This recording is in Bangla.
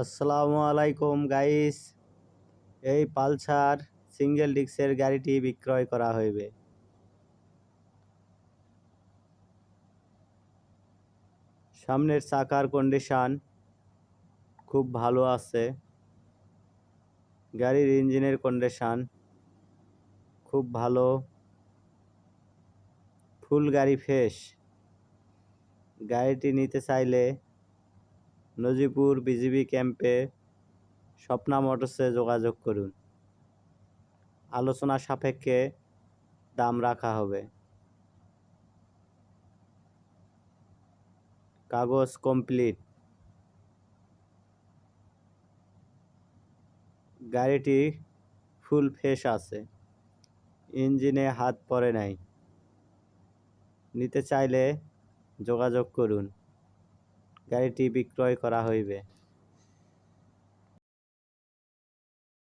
আসসালামু আলাইকুম গাইস এই পালসার সিঙ্গেল ডিক্সের গাড়িটি বিক্রয় করা হইবে। সামনের চাকার কন্ডিশন খুব ভালো আছে। গাড়ির ইঞ্জিনের কন্ডিশন খুব ভালো। ফুল গাড়ি ফ্রেশ গাড়িটি নিতে চাইলে নজিপুর বিজিবি ক্যাম্পে স্বপ্না মোটরসে যোগাযোগ করুন। আলোচনা সাপেক্ষে দাম রাখা হবে। কাগজ কমপ্লিট। গাড়িটি ফুল ফ্রেশ আছে। ইঞ্জিনে হাত পড়ে নাই। নিতে চাইলে যোগাযোগ করুন। গাড়িটি বিক্রয় করা হইবে।